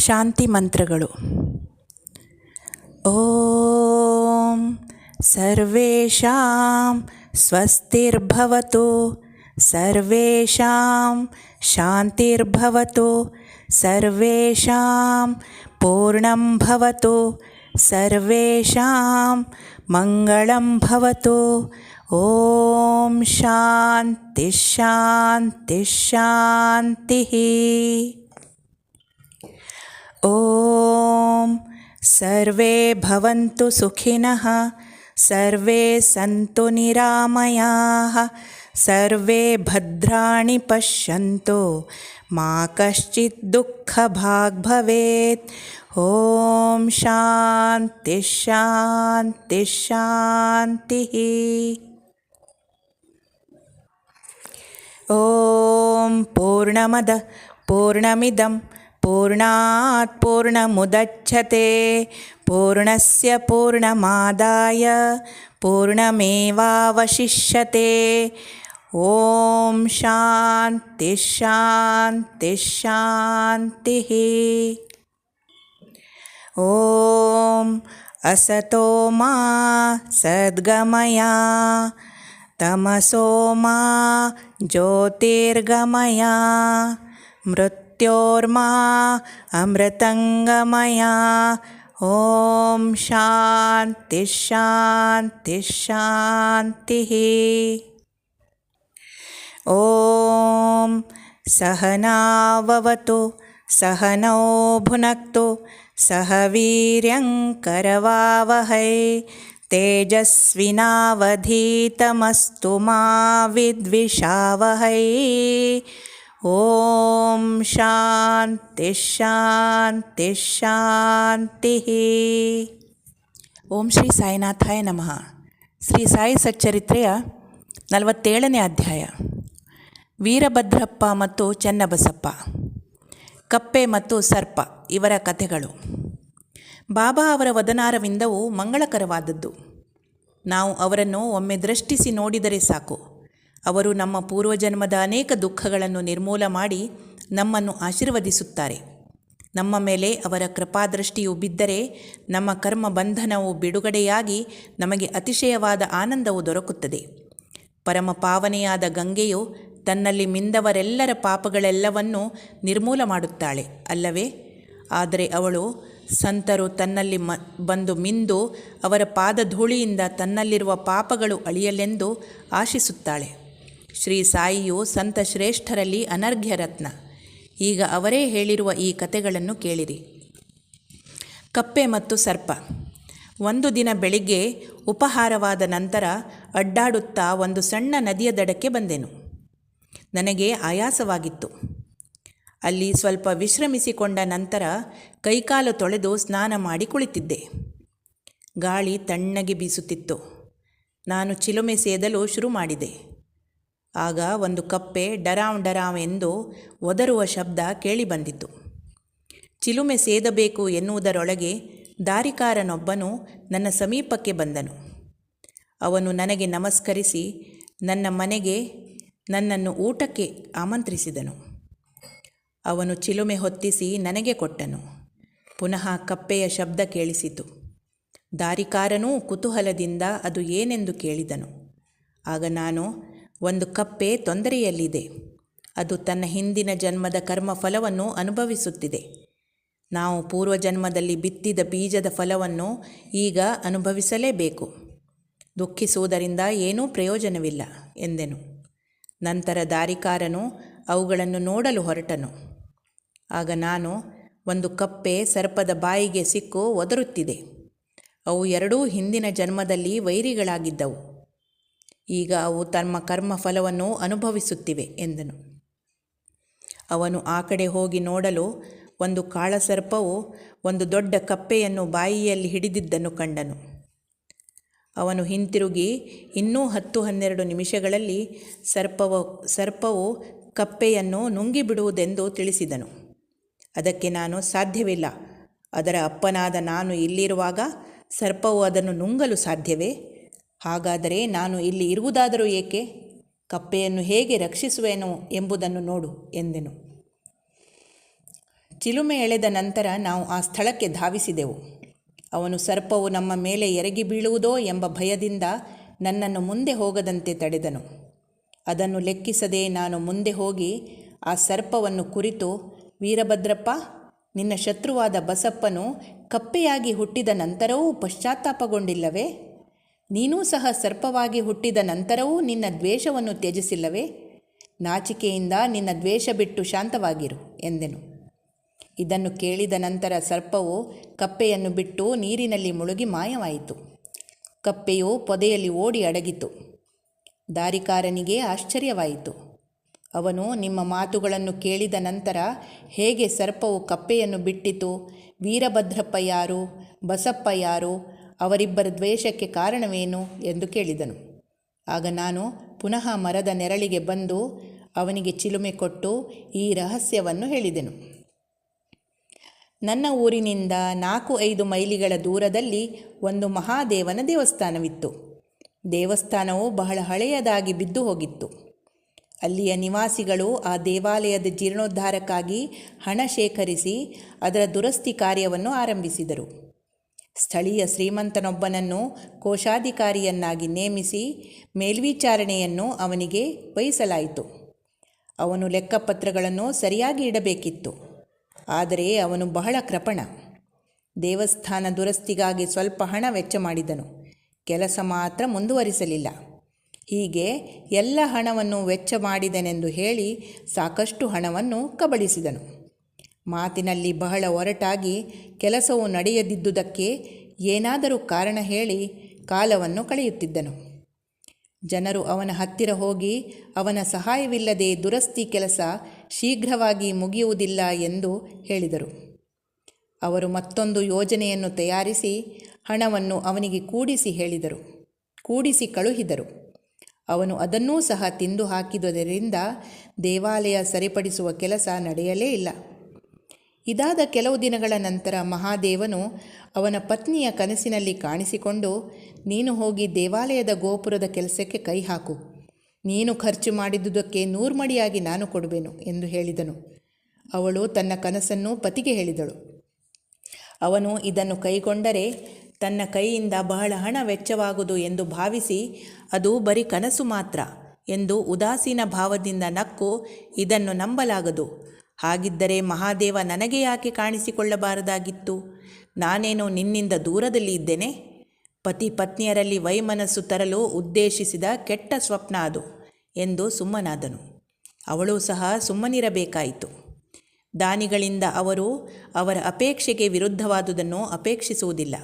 ಶಾಂತಿ ಮಂತ್ರಗಳು ಓಂ ಸರ್ವೇಷಾಂ ಸ್ವಸ್ತಿರ್ಭವತು ಸರ್ವೇಷಾಂ ಶಾಂತಿರ್ಭವತು ಸರ್ವೇಷಾಂ ಪೂರ್ಣಂ ಭವತು ಸರ್ವೇಷಾಂ ಮಂಗಳಂ ಭವತು ಓಂ ಶಾಂತಿ ಶಾಂತಿ ಶಾಂತಿಃ ॐ सर्वे भवन्तु सुखिनः, सर्वे सन्तु निरामयाः, सर्वे भद्राणि पश्यन्तु, मा कश्चित् दुःखभाग् भवेत्। ॐ शान्तिः शान्तिः शान्तिः। ॐ पूर्णमद पूर्णमिदं पूर्णात् पूर्णमुदच्छते, पूर्णस्य पूर्णमादाय पूर्णमेवावशिष्यते। ॐ शान्तिः शान्तिः शान्तिः। ॐ असतो मा सद्गमया, तमसो मा ज्योतिर्गमया मृत्योर्मा अमृतङ्गमया। ॐ शान्तिः शान्तिः शान्तिः। ॐ सहनाववतु सहनौ भुनक्तु सह वीर्यङ्करवावहै तेजस्विनावधीतमस्तु मा विद्विषावहै ಓಂ ಶಾಂತಿ ಶಾಂತಿ ಶಾಂತಿ. ಓಂ ಶ್ರೀ ಸಾಯಿನಾಥಾಯ ನಮಃ. ಶ್ರೀ ಸಾಯಿ ಸಚ್ಚರಿತ್ರೆಯ ನಲವತ್ತೇಳನೇ ಅಧ್ಯಾಯ. ವೀರಭದ್ರಪ್ಪ ಮತ್ತು ಚೆನ್ನಬಸಪ್ಪ. ಕಪ್ಪೆ ಮತ್ತು ಸರ್ಪ ಇವರ ಕಥೆಗಳು. ಬಾಬಾ ಅವರ ವದನಾರವಿಂದವು ಮಂಗಳಕರವಾದದ್ದು. ನಾವು ಅವರನ್ನು ಒಮ್ಮೆ ದೃಷ್ಟಿಸಿ ನೋಡಿದರೆ ಸಾಕು. ಅವರು ನಮ್ಮ ಪೂರ್ವಜನ್ಮದ ಅನೇಕ ದುಃಖಗಳನ್ನು ನಿರ್ಮೂಲ ಮಾಡಿ ನಮ್ಮನ್ನು ಆಶೀರ್ವದಿಸುತ್ತಾರೆ. ನಮ್ಮ ಮೇಲೆ ಅವರ ಕೃಪಾದೃಷ್ಟಿಯು ಬಿದ್ದರೆ ನಮ್ಮ ಕರ್ಮ ಬಂಧನವು ಬಿಡುಗಡೆಯಾಗಿ ನಮಗೆ ಅತಿಶಯವಾದ ಆನಂದವು ದೊರಕುತ್ತದೆ. ಪರಮ ಪಾವನೆಯಾದ ಗಂಗೆಯು ತನ್ನಲ್ಲಿ ಮಿಂದವರೆಲ್ಲರ ಪಾಪಗಳೆಲ್ಲವನ್ನೂ ನಿರ್ಮೂಲ ಮಾಡುತ್ತಾಳೆ ಅಲ್ಲವೇ? ಆದರೆ ಅವಳು ಸಂತರು ತನ್ನಲ್ಲಿ ಮ, ಬಂದು ಮಿಂದು ಅವರ ಪಾದಧೂಳಿಯಿಂದ ತನ್ನಲ್ಲಿರುವ ಪಾಪಗಳು ಅಳಿಯಲೆಂದು ಆಶಿಸುತ್ತಾಳೆ. ಶ್ರೀ ಸಾಯಿಯು ಸಂತ ಶ್ರೇಷ್ಠರಲ್ಲಿ ಅನರ್ಘ್ಯ ರತ್ನ ಈಗ ಅವರೇ ಹೇಳಿರುವ ಈ ಕಥೆಗಳನ್ನು ಕೇಳಿರಿ. ಕಪ್ಪೆ ಮತ್ತು ಸರ್ಪ. ಒಂದು ದಿನ ಬೆಳಿಗ್ಗೆ ಉಪಹಾರವಾದ ನಂತರ ಅಡ್ಡಾಡುತ್ತಾ ಒಂದು ಸಣ್ಣ ನದಿಯ ದಡಕ್ಕೆ ಬಂದೆನು. ನನಗೆ ಆಯಾಸವಾಗಿತ್ತು. ಅಲ್ಲಿ ಸ್ವಲ್ಪ ವಿಶ್ರಮಿಸಿಕೊಂಡ ನಂತರ ಕೈಕಾಲು ತೊಳೆದು ಸ್ನಾನ ಮಾಡಿ ಕುಳಿತಿದ್ದೆ. ಗಾಳಿ ತಣ್ಣಗೆ ಬೀಸುತ್ತಿತ್ತು. ನಾನು ಚಿಲುಮೆ ಸೇದಲು ಶುರು ಮಾಡಿದೆ. ಆಗ ಒಂದು ಕಪ್ಪೆ ಡರಾಂ ಡರಾವ್ ಎಂದು ಒದರುವ ಶಬ್ದ ಕೇಳಿಬಂದಿತು ಚಿಲುಮೆ ಸೇದಬೇಕು ಎನ್ನುವುದರೊಳಗೆ ದಾರಿಕಾರನೊಬ್ಬನು ನನ್ನ ಸಮೀಪಕ್ಕೆ ಬಂದನು. ಅವನು ನನಗೆ ನಮಸ್ಕರಿಸಿ ನನ್ನ ಮನೆಗೆ ನನ್ನನ್ನು ಊಟಕ್ಕೆ ಆಮಂತ್ರಿಸಿದನು. ಅವನು ಚಿಲುಮೆ ಹೊತ್ತಿಸಿ ನನಗೆ ಕೊಟ್ಟನು. ಪುನಃ ಕಪ್ಪೆಯ ಶಬ್ದ ಕೇಳಿಸಿತು. ದಾರಿಕಾರನೂ ಕುತೂಹಲದಿಂದ ಅದು ಏನೆಂದು ಕೇಳಿದನು. ಆಗ ನಾನು ಒಂದು ಕಪ್ಪೆ ತೊಂದರೆಯಲ್ಲಿದೆ. ಅದು ತನ್ನ ಹಿಂದಿನ ಜನ್ಮದ ಕರ್ಮಫಲವನ್ನು ಅನುಭವಿಸುತ್ತಿದೆ. ನಾವು ಪೂರ್ವಜನ್ಮದಲ್ಲಿ ಬಿತ್ತಿದ ಬೀಜದ ಫಲವನ್ನು ಈಗ ಅನುಭವಿಸಲೇಬೇಕು. ದುಃಖಿಸುವುದರಿಂದ ಏನೂ ಪ್ರಯೋಜನವಿಲ್ಲ, ಎಂದೆನು. ನಂತರ ದಾರಿಕಾರನು ಅವುಗಳನ್ನು ನೋಡಲು ಹೊರಟನು. ಆಗ ನಾನು ಒಂದು ಕಪ್ಪೆ ಸರ್ಪದ ಬಾಯಿಗೆ ಸಿಕ್ಕು ಒದರುತ್ತಿದೆ. ಅವು ಎರಡೂ ಹಿಂದಿನ ಜನ್ಮದಲ್ಲಿ ವೈರಿಗಳಾಗಿದ್ದವು. ಈಗ ಅವು ತಮ್ಮ ಕರ್ಮ ಫಲವನ್ನು ಅನುಭವಿಸುತ್ತಿವೆ ಎಂದನು. ಅವನು ಆ ಕಡೆ ಹೋಗಿ ನೋಡಲು ಒಂದು ಕಾಳಸರ್ಪವು ಒಂದು ದೊಡ್ಡ ಕಪ್ಪೆಯನ್ನು ಬಾಯಿಯಲ್ಲಿ ಹಿಡಿದಿದ್ದನ್ನು ಕಂಡನು. ಅವನು ಹಿಂತಿರುಗಿ ಇನ್ನೂ ಹತ್ತು ಹನ್ನೆರಡು ನಿಮಿಷಗಳಲ್ಲಿ ಸರ್ಪವು ಸರ್ಪವು ಕಪ್ಪೆಯನ್ನು ನುಂಗಿಬಿಡುವುದೆಂದು ತಿಳಿಸಿದನು. ಅದಕ್ಕೆ ನಾನು ಸಾಧ್ಯವಿಲ್ಲ. ಅದರ ಅಪ್ಪನಾದ ನಾನು ಇಲ್ಲಿರುವಾಗ ಸರ್ಪವು ಅದನ್ನು ನುಂಗಲು ಸಾಧ್ಯವೇ? ಹಾಗಾದರೆ ನಾನು ಇಲ್ಲಿ ಇರುವುದಾದರೂ ಏಕೆ? ಕಪ್ಪೆಯನ್ನು ಹೇಗೆ ರಕ್ಷಿಸುವೆನು ಎಂಬುದನ್ನು ನೋಡು ಎಂದೆನು. ಚಿಲುಮೆ ಎಳೆದ ನಂತರ ನಾವು ಆ ಸ್ಥಳಕ್ಕೆ ಧಾವಿಸಿದೆವು. ಅವನು ಸರ್ಪವು ನಮ್ಮ ಮೇಲೆ ಎರಗಿ ಬೀಳುವುದೋ ಎಂಬ ಭಯದಿಂದ ನನ್ನನ್ನು ಮುಂದೆ ಹೋಗದಂತೆ ತಡೆದನು. ಅದನ್ನು ಲೆಕ್ಕಿಸದೆ ನಾನು ಮುಂದೆ ಹೋಗಿ ಆ ಸರ್ಪವನ್ನು ಕುರಿತು, ವೀರಭದ್ರಪ್ಪ, ನಿನ್ನ ಶತ್ರುವಾದ ಬಸಪ್ಪನು ಕಪ್ಪೆಯಾಗಿ ಹುಟ್ಟಿದ ನಂತರವೂ ಪಶ್ಚಾತ್ತಾಪಗೊಂಡಿಲ್ಲವೇ? ನೀನೂ ಸಹ ಸರ್ಪವಾಗಿ ಹುಟ್ಟಿದ ನಂತರವೂ ನಿನ್ನ ದ್ವೇಷವನ್ನು ತ್ಯಜಿಸಿಲ್ಲವೇ? ನಾಚಿಕೆಯಿಂದ ನಿನ್ನ ದ್ವೇಷ ಬಿಟ್ಟು ಶಾಂತವಾಗಿರು, ಎಂದೆನು. ಇದನ್ನು ಕೇಳಿದ ನಂತರ ಸರ್ಪವು ಕಪ್ಪೆಯನ್ನು ಬಿಟ್ಟು ನೀರಿನಲ್ಲಿ ಮುಳುಗಿ ಮಾಯವಾಯಿತು. ಕಪ್ಪೆಯು ಪೊದೆಯಲ್ಲಿ ಓಡಿ ಅಡಗಿತು. ದಾರಿಕಾರನಿಗೆ ಆಶ್ಚರ್ಯವಾಯಿತು. ಅವನು ನಿಮ್ಮ ಮಾತುಗಳನ್ನು ಕೇಳಿದ ನಂತರ ಹೇಗೆ ಸರ್ಪವು ಕಪ್ಪೆಯನ್ನು ಬಿಟ್ಟಿತು? ವೀರಭದ್ರಪ್ಪ ಯಾರು? ಬಸಪ್ಪ ಯಾರು? ಅವರಿಬ್ಬರ ದ್ವೇಷಕ್ಕೆ ಕಾರಣವೇನು ಎಂದು ಕೇಳಿದನು. ಆಗ ನಾನು ಪುನಃ ಮರದ ನೆರಳಿಗೆ ಬಂದು ಅವನಿಗೆ ಚಿಲುಮೆ ಕೊಟ್ಟು ಈ ರಹಸ್ಯವನ್ನು ಹೇಳಿದೆನು. ನನ್ನ ಊರಿನಿಂದ ನಾಲ್ಕು ಐದು ಮೈಲಿಗಳ ದೂರದಲ್ಲಿ ಒಂದು ಮಹಾದೇವನ ದೇವಸ್ಥಾನವಿತ್ತು. ದೇವಸ್ಥಾನವು ಬಹಳ ಹಳೆಯದಾಗಿ ಬಿದ್ದು ಹೋಗಿತ್ತು. ಅಲ್ಲಿಯ ನಿವಾಸಿಗಳು ಆ ದೇವಾಲಯದ ಜೀರ್ಣೋದ್ಧಾರಕ್ಕಾಗಿ ಹಣ ಶೇಖರಿಸಿ ಅದರ ದುರಸ್ತಿ ಕಾರ್ಯವನ್ನು ಆರಂಭಿಸಿದರು. ಸ್ಥಳೀಯ ಶ್ರೀಮಂತನೊಬ್ಬನನ್ನು ಕೋಶಾಧಿಕಾರಿಯನ್ನಾಗಿ ನೇಮಿಸಿ ಮೇಲ್ವಿಚಾರಣೆಯನ್ನು ಅವನಿಗೆ ವಹಿಸಲಾಯಿತು. ಅವನು ಲೆಕ್ಕಪತ್ರಗಳನ್ನು ಸರಿಯಾಗಿ ಇಡಬೇಕಿತ್ತು. ಆದರೆ ಅವನು ಬಹಳ ಕೃಪಣ. ದೇವಸ್ಥಾನ ದುರಸ್ತಿಗಾಗಿ ಸ್ವಲ್ಪ ಹಣ ವೆಚ್ಚ ಮಾಡಿದನು. ಕೆಲಸ ಮಾತ್ರ ಮುಂದುವರಿಸಲಿಲ್ಲ. ಹೀಗೆ ಎಲ್ಲ ಹಣವನ್ನು ವೆಚ್ಚ ಮಾಡಿದನೆಂದು ಹೇಳಿ ಸಾಕಷ್ಟು ಹಣವನ್ನು ಕಬಳಿಸಿದನು. ಮಾತಿನಲ್ಲಿ ಬಹಳ ಒರಟಾಗಿ ಕೆಲಸವು ನಡೆಯದಿದ್ದುದಕ್ಕೆ ಏನಾದರೂ ಕಾರಣ ಹೇಳಿ ಕಾಲವನ್ನು ಕಳೆಯುತ್ತಿದ್ದನು. ಜನರು ಅವನ ಹತ್ತಿರ ಹೋಗಿ ಅವನ ಸಹಾಯವಿಲ್ಲದೆ ದುರಸ್ತಿ ಕೆಲಸ ಶೀಘ್ರವಾಗಿ ಮುಗಿಯುವುದಿಲ್ಲ ಎಂದು ಹೇಳಿದರು. ಅವರು ಮತ್ತೊಂದು ಯೋಜನೆಯನ್ನು ತಯಾರಿಸಿ ಹಣವನ್ನು ಅವನಿಗೆ ಕೂಡಿಸಿ ಹೇಳಿದರು. ಕೂಡಿಸಿ ಕಳುಹಿದರು. ಅವನು ಅದನ್ನೂ ಸಹ ತಿಂದು ಹಾಕಿದುದರಿಂದ ದೇವಾಲಯ ಸರಿಪಡಿಸುವ ಕೆಲಸ ನಡೆಯಲೇ ಇಲ್ಲ. ಇದಾದ ಕೆಲವು ದಿನಗಳ ನಂತರ ಮಹಾದೇವನು ಅವನ ಪತ್ನಿಯ ಕನಸಿನಲ್ಲಿ ಕಾಣಿಸಿಕೊಂಡು, ನೀನು ಹೋಗಿ ದೇವಾಲಯದ ಗೋಪುರದ ಕೆಲಸಕ್ಕೆ ಕೈ ಹಾಕು. ನೀನು ಖರ್ಚು ಮಾಡಿದುದಕ್ಕೆ ನೂರ್ಮಡಿಯಾಗಿ ನಾನು ಕೊಡುವೆನು, ಎಂದು ಹೇಳಿದನು. ಅವಳು ತನ್ನ ಕನಸನ್ನು ಪತಿಗೆ ಹೇಳಿದಳು. ಅವನು ಇದನ್ನು ಕೈಗೊಂಡರೆ ತನ್ನ ಕೈಯಿಂದ ಬಹಳ ಹಣ ವೆಚ್ಚವಾಗುವುದು ಎಂದು ಭಾವಿಸಿ, ಅದು ಬರೀ ಕನಸು ಮಾತ್ರ, ಎಂದು ಉದಾಸೀನ ಭಾವದಿಂದ ನಕ್ಕು, ಇದನ್ನು ನಂಬಲಾಗದು. ಹಾಗಿದ್ದರೆ ಮಹಾದೇವ ನನಗೆ ಯಾಕೆ ಕಾಣಿಸಿಕೊಳ್ಳಬಾರದಾಗಿತ್ತು? ನಾನೇನು ನಿನ್ನಿಂದ ದೂರದಲ್ಲಿ ಇದ್ದೇನೆ? ಪತಿ ಪತ್ನಿಯರಲ್ಲಿ ವೈಮನಸ್ಸು ತರಲು ಉದ್ದೇಶಿಸಿದ ಕೆಟ್ಟ ಸ್ವಪ್ನ ಅದು ಎಂದು ಸುಮ್ಮನಾದನು. ಅವಳು ಸಹ ಸುಮ್ಮನಿರಬೇಕಾಯಿತು. ದಾನಿಗಳಿಂದ ಅವರು ಅವರ ಅಪೇಕ್ಷೆಗೆ ವಿರುದ್ಧವಾದುದನ್ನು ಅಪೇಕ್ಷಿಸುವುದಿಲ್ಲ.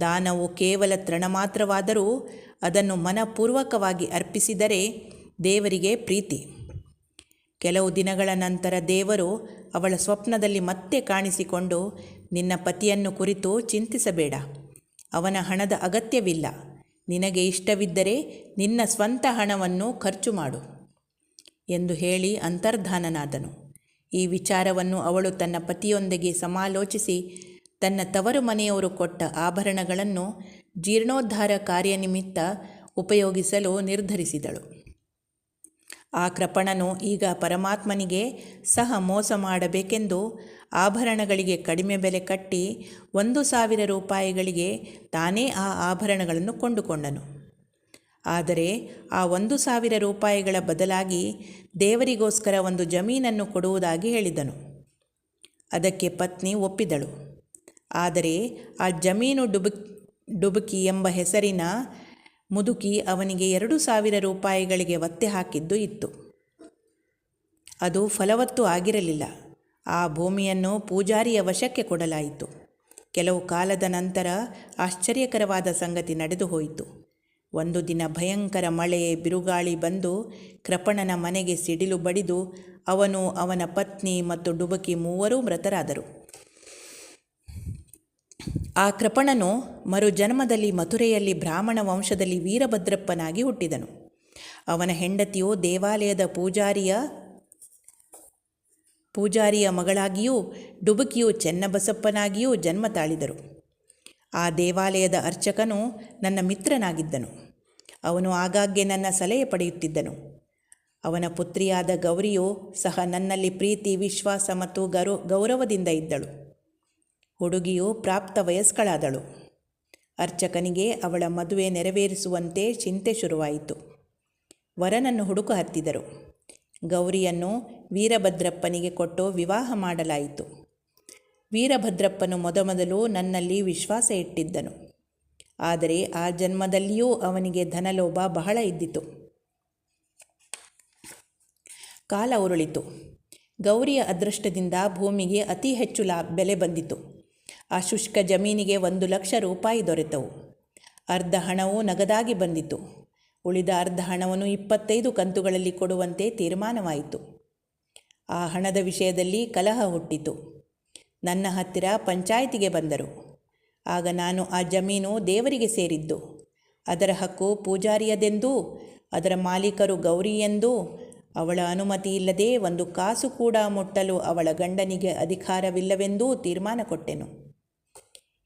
ದಾನವು ಕೇವಲ ತೃಣ ಮಾತ್ರವಾದರೂ ಅದನ್ನು ಮನಪೂರ್ವಕವಾಗಿ ಅರ್ಪಿಸಿದರೆ ದೇವರಿಗೆ ಪ್ರೀತಿ. ಕೆಲವು ದಿನಗಳ ನಂತರ ದೇವರು ಅವಳ ಸ್ವಪ್ನದಲ್ಲಿ ಮತ್ತೆ ಕಾಣಿಸಿಕೊಂಡು, ನಿನ್ನ ಪತಿಯನ್ನು ಕುರಿತು ಚಿಂತಿಸಬೇಡ. ಅವನ ಹಣದ ಅಗತ್ಯವಿಲ್ಲ. ನಿನಗೆ ಇಷ್ಟವಿದ್ದರೆ ನಿನ್ನ ಸ್ವಂತ ಹಣವನ್ನು ಖರ್ಚು ಮಾಡು ಎಂದು ಹೇಳಿ ಅಂತರ್ಧಾನನಾದನು. ಈ ವಿಚಾರವನ್ನು ಅವಳು ತನ್ನ ಪತಿಯೊಂದಿಗೆ ಸಮಾಲೋಚಿಸಿ, ತನ್ನ ತವರು ಮನೆಯವರು ಕೊಟ್ಟ ಆಭರಣಗಳನ್ನು ಜೀರ್ಣೋದ್ಧಾರ ಕಾರ್ಯನಿಮಿತ್ತ ಉಪಯೋಗಿಸಲು ನಿರ್ಧರಿಸಿದಳು. ಆ ಕೃಪಣನು ಈಗ ಪರಮಾತ್ಮನಿಗೆ ಸಹ ಮೋಸ ಮಾಡಬೇಕೆಂದು ಆಭರಣಗಳಿಗೆ ಕಡಿಮೆ ಬೆಲೆ ಕಟ್ಟಿ ಒಂದು ಸಾವಿರ ರೂಪಾಯಿಗಳಿಗೆ ತಾನೇ ಆ ಆಭರಣಗಳನ್ನು ಕೊಂಡುಕೊಂಡನು. ಆದರೆ ಆ ಒಂದು ಸಾವಿರ ರೂಪಾಯಿಗಳ ಬದಲಾಗಿ ದೇವರಿಗೋಸ್ಕರ ಒಂದು ಜಮೀನನ್ನು ಕೊಡುವುದಾಗಿ ಹೇಳಿದನು. ಅದಕ್ಕೆ ಪತ್ನಿ ಒಪ್ಪಿದಳು. ಆದರೆ ಆ ಜಮೀನು ಡುಬುಕ್, ಡುಬುಕಿ ಎಂಬ ಹೆಸರಿನ ಮುದುಕಿ ಅವನಿಗೆ ಎರಡು ಸಾವಿರ ರೂಪಾಯಿಗಳಿಗೆ ಒತ್ತೆ ಹಾಕಿದ್ದು ಇತ್ತು. ಅದು ಫಲವತ್ತು ಆಗಿರಲಿಲ್ಲ. ಆ ಭೂಮಿಯನ್ನು ಪೂಜಾರಿಯ ವಶಕ್ಕೆ ಕೊಡಲಾಯಿತು. ಕೆಲವು ಕಾಲದ ನಂತರ ಆಶ್ಚರ್ಯಕರವಾದ ಸಂಗತಿ ನಡೆದು ಹೋಯಿತು. ಒಂದು ದಿನ ಭಯಂಕರ ಮಳೆ, ಬಿರುಗಾಳಿ ಬಂದು ಕೃಪಣನ ಮನೆಗೆ ಸಿಡಿಲು ಬಡಿದು ಅವನು ಅವನ ಪತ್ನಿ ಮತ್ತು ಡುಬಕಿ ಮೂವರೂ ಮೃತರಾದರು. ಆ ಕೃಪಣನು ಮರುಜನ್ಮದಲ್ಲಿ ಮಥುರೆಯಲ್ಲಿ ಬ್ರಾಹ್ಮಣ ವಂಶದಲ್ಲಿ ವೀರಭದ್ರಪ್ಪನಾಗಿ ಹುಟ್ಟಿದನು. ಅವನ ಹೆಂಡತಿಯು ದೇವಾಲಯದ ಪೂಜಾರಿಯ ಪೂಜಾರಿಯ ಮಗಳಾಗಿಯೂ ಡುಬುಕಿಯು ಚೆನ್ನಬಸಪ್ಪನಾಗಿಯೂ ಜನ್ಮ ತಾಳಿದರು. ಆ ದೇವಾಲಯದ ಅರ್ಚಕನು ನನ್ನ ಮಿತ್ರನಾಗಿದ್ದನು. ಅವನು ಆಗಾಗ್ಗೆ ನನ್ನ ಸಲಹೆ ಪಡೆಯುತ್ತಿದ್ದನು. ಅವನ ಪುತ್ರಿಯಾದ ಗೌರಿಯು ಸಹ ನನ್ನಲ್ಲಿ ಪ್ರೀತಿ, ವಿಶ್ವಾಸ ಮತ್ತು ಗೌರವ ಗೌರವದಿಂದ ಇದ್ದಳು. ಹುಡುಗಿಯು ಪ್ರಾಪ್ತ ವಯಸ್ಕಳಾದಳು ಅರ್ಚಕನಿಗೆ ಅವಳ ಮದುವೆ ನೆರವೇರಿಸುವಂತೆ ಚಿಂತೆ ಶುರುವಾಯಿತು. ವರನನ್ನು ಹುಡುಕು ಹತ್ತಿದರು. ಗೌರಿಯನ್ನು ವೀರಭದ್ರಪ್ಪನಿಗೆ ಕೊಟ್ಟು ವಿವಾಹ ಮಾಡಲಾಯಿತು. ವೀರಭದ್ರಪ್ಪನು ಮೊದಮೊದಲು ನನ್ನಲ್ಲಿ ವಿಶ್ವಾಸ ಇಟ್ಟಿದ್ದನು. ಆದರೆ ಆ ಜನ್ಮದಲ್ಲಿಯೂ ಅವನಿಗೆ ಧನಲೋಭ ಬಹಳ ಇದ್ದಿತು. ಕಾಲ ಉರುಳಿತು. ಗೌರಿಯ ಅದೃಷ್ಟದಿಂದ ಭೂಮಿಗೆ ಅತಿ ಹೆಚ್ಚು ಲಾ ಬೆಲೆ ಬಂದಿತು. ಆ ಶುಷ್ಕ ಜಮೀನಿಗೆ ಒಂದು ಲಕ್ಷ ರೂಪಾಯಿ ದೊರೆತವು. ಅರ್ಧ ಹಣವು ನಗದಾಗಿ ಬಂದಿತು. ಉಳಿದ ಅರ್ಧ ಹಣವನ್ನು ಇಪ್ಪತ್ತೈದು ಕಂತುಗಳಲ್ಲಿ ಕೊಡುವಂತೆ ತೀರ್ಮಾನವಾಯಿತು. ಆ ಹಣದ ವಿಷಯದಲ್ಲಿ ಕಲಹ ಹುಟ್ಟಿತು. ನನ್ನ ಹತ್ತಿರ ಪಂಚಾಯಿತಿಗೆ ಬಂದರು. ಆಗ ನಾನು ಆ ಜಮೀನು ದೇವರಿಗೆ ಸೇರಿದ್ದು. ಅದರ ಹಕ್ಕು ಪೂಜಾರಿಯದೆಂದೂ, ಅದರ ಮಾಲೀಕರು ಗೌರಿ ಎಂದೂ, ಅವಳ ಅನುಮತಿ ಇಲ್ಲದೆ ಒಂದು ಕಾಸು ಕೂಡ ಮುಟ್ಟಲು ಅವಳ ಗಂಡನಿಗೆ ಅಧಿಕಾರವಿಲ್ಲವೆಂದೂ ತೀರ್ಮಾನ ಕೊಟ್ಟೆನು.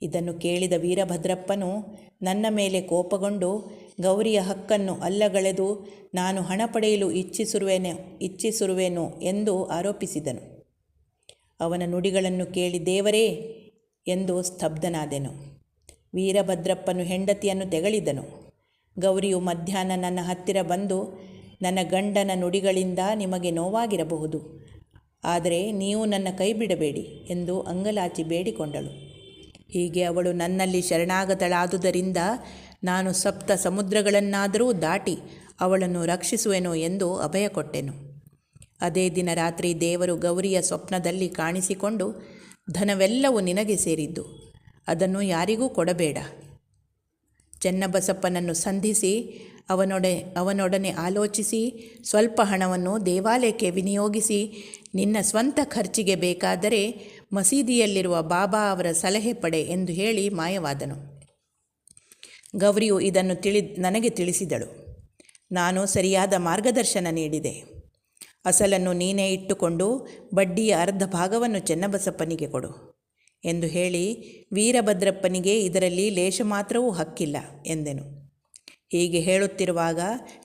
ಇದನ್ನು ಕೇಳಿದ ವೀರಭದ್ರಪ್ಪನು, ನನ್ನ ಮೇಲೆ ಕೋಪಗೊಂಡು, ಗೌರಿಯ ಹಕ್ಕನ್ನು ಅಲ್ಲಗಳೆದು, ನಾನು ಹಣ ಪಡೆಯಲು ಇಚ್ಛಿಸಿರುವೆನೆ, ಇಚ್ಛಿಸಿರುವೆನು ಎಂದು ಆರೋಪಿಸಿದನು. ಅವನ ನುಡಿಗಳನ್ನು ಕೇಳಿ, ದೇವರೇ ಎಂದು ಸ್ತಬ್ಧನಾದೆನು. ವೀರಭದ್ರಪ್ಪನು ಹೆಂಡತಿಯನ್ನು ತೆಗಳಿದನು. ಗೌರಿಯು ಮಧ್ಯಾಹ್ನ ನನ್ನ ಹತ್ತಿರ ಬಂದು, ನನ್ನ ಗಂಡನ ನುಡಿಗಳಿಂದ ನಿಮಗೆ ನೋವಾಗಿರಬಹುದು, ಆದರೆ ನೀವು ನನ್ನ ಕೈ ಬಿಡಬೇಡಿ ಎಂದು ಅಂಗಲಾಚಿ ಬೇಡಿಕೊಂಡಳು. ಹೀಗೆ ಅವಳು ನನ್ನಲ್ಲಿ ಶರಣಾಗತಳಾದುದರಿಂದ ನಾನು ಸಪ್ತ ಸಮುದ್ರಗಳನ್ನಾದರೂ ದಾಟಿ ಅವಳನ್ನು ರಕ್ಷಿಸುವೆನು ಎಂದು ಅಭಯ ಕೊಟ್ಟೆನು ಅದೇ ದಿನ ರಾತ್ರಿ ದೇವರು ಗೌರಿಯ ಸ್ವಪ್ನದಲ್ಲಿ ಕಾಣಿಸಿಕೊಂಡು ಧನವೆಲ್ಲವೂ ನಿನಗೆ ಸೇರಿದ್ದು, ಅದನ್ನು ಯಾರಿಗೂ ಕೊಡಬೇಡ. ಚೆನ್ನಬಸಪ್ಪನನ್ನು ಸಂಧಿಸಿ, ಅವನೊಡೆ, ಅವನೊಡನೆ ಆಲೋಚಿಸಿ, ಸ್ವಲ್ಪ ಹಣವನ್ನು ದೇವಾಲಯಕ್ಕೆ ವಿನಿಯೋಗಿಸಿ, ನಿನ್ನ ಸ್ವಂತ ಖರ್ಚಿಗೆ ಬೇಕಾದರೆ ಮಸೀದಿಯಲ್ಲಿರುವ ಬಾಬಾ ಅವರ ಸಲಹೆ ಪಡೆ ಎಂದು ಹೇಳಿ ಮಾಯವಾದನು. ಗೌರಿಯು ಇದನ್ನು ತಿಳಿ, ನನಗೆ ತಿಳಿಸಿದಳು. ನಾನು ಸರಿಯಾದ ಮಾರ್ಗದರ್ಶನ ನೀಡಿದೆ. ಅಸಲನ್ನು ನೀನೇ ಇಟ್ಟುಕೊಂಡು ಬಡ್ಡಿಯ ಅರ್ಧ ಭಾಗವನ್ನು ಚೆನ್ನಬಸಪ್ಪನಿಗೆ ಕೊಡು ಎಂದು ಹೇಳಿ ವೀರಭದ್ರಪ್ಪನಿಗೆ ಇದರಲ್ಲಿ ಲೇಷ ಮಾತ್ರವೂ ಹಕ್ಕಿಲ್ಲ ಎಂದೆನು. ಹೀಗೆ ಹೇಳುತ್ತಿರುವಾಗ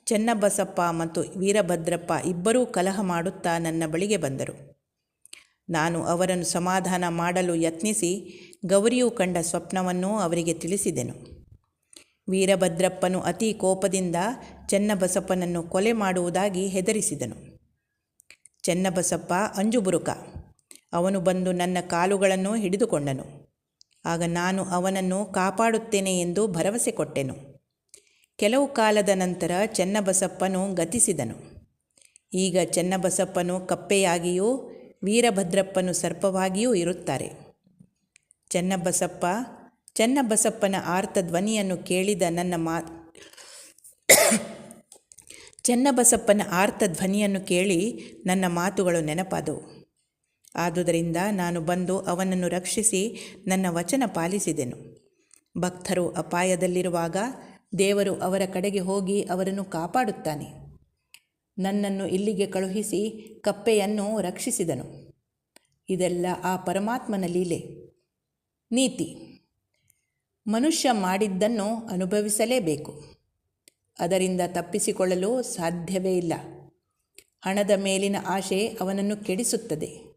ಚೆನ್ನಬಸಪ್ಪ ಮತ್ತು ವೀರಭದ್ರಪ್ಪ ಇಬ್ಬರೂ ಕಲಹ ಮಾಡುತ್ತಾ ನನ್ನ ಬಳಿಗೆ ಬಂದರು. ನಾನು ಅವರನ್ನು ಸಮಾಧಾನ ಮಾಡಲು ಯತ್ನಿಸಿ ಗೌರಿಯು ಕಂಡ ಸ್ವಪ್ನವನ್ನು ಅವರಿಗೆ ತಿಳಿಸಿದೆನು. ವೀರಭದ್ರಪ್ಪನು ಅತಿ ಕೋಪದಿಂದ ಚೆನ್ನಬಸಪ್ಪನನ್ನು ಕೊಲೆ ಮಾಡುವುದಾಗಿ ಹೆದರಿಸಿದನು. ಚೆನ್ನಬಸಪ್ಪ, ಅಂಜುಬುರುಕ, ಅವನು ಬಂದು ನನ್ನ ಕಾಲುಗಳನ್ನು ಹಿಡಿದುಕೊಂಡನು. ಆಗ ನಾನು ಅವನನ್ನು ಕಾಪಾಡುತ್ತೇನೆ ಎಂದು ಭರವಸೆ ಕೊಟ್ಟೆನು. ಕೆಲವು ಕಾಲದ ನಂತರ ಚೆನ್ನಬಸಪ್ಪನು ಗತಿಸಿದನು. ಈಗ ಚೆನ್ನಬಸಪ್ಪನು ಕಪ್ಪೆಯಾಗಿಯೂ ವೀರಭದ್ರಪ್ಪನು ಸರ್ಪವಾಗಿಯೂ ಇರುತ್ತಾರೆ. ಚೆನ್ನಬಸಪ್ಪ, ಚೆನ್ನಬಸಪ್ಪನ ಆರ್ತ ಧ್ವನಿಯನ್ನು ಕೇಳಿದ ನನ್ನ ಮಾ, ಚೆನ್ನಬಸಪ್ಪನ ಆರ್ತ ಧ್ವನಿಯನ್ನು ಕೇಳಿ ನನ್ನ ಮಾತುಗಳು ನೆನಪಾದವು. ಆದುದರಿಂದ ನಾನು ಬಂದು ಅವನನ್ನು ರಕ್ಷಿಸಿ ನನ್ನ ವಚನ ಪಾಲಿಸಿದೆನು. ಭಕ್ತರು ಅಪಾಯದಲ್ಲಿರುವಾಗ ದೇವರು ಅವರ ಕಡೆಗೆ ಹೋಗಿ ಅವರನ್ನು ಕಾಪಾಡುತ್ತಾನೆ. ನನ್ನನ್ನು ಇಲ್ಲಿಗೆ ಕಳುಹಿಸಿ ಕಪ್ಪೆಯನ್ನು ರಕ್ಷಿಸಿದನು. ಇದೆಲ್ಲ ಆ ಪರಮಾತ್ಮನ ಲೀಲೆ. ನೀತಿ. ಮನುಷ್ಯ ಮಾಡಿದ್ದನ್ನು ಅನುಭವಿಸಲೇಬೇಕು. ಅದರಿಂದ ತಪ್ಪಿಸಿಕೊಳ್ಳಲು ಸಾಧ್ಯವೇ ಇಲ್ಲ. ಹಣದ ಮೇಲಿನ ಆಶೆ ಅವನನ್ನು ಕೆಡಿಸುತ್ತದೆ.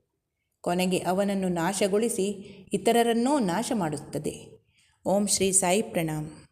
ಕೊನೆಗೆ ಅವನನ್ನು ನಾಶಗೊಳಿಸಿ ಇತರರನ್ನೂ ನಾಶ ಮಾಡುತ್ತದೆ ಓಂ ಶ್ರೀ ಸಾಯಿ ಪ್ರಣಾಮ್.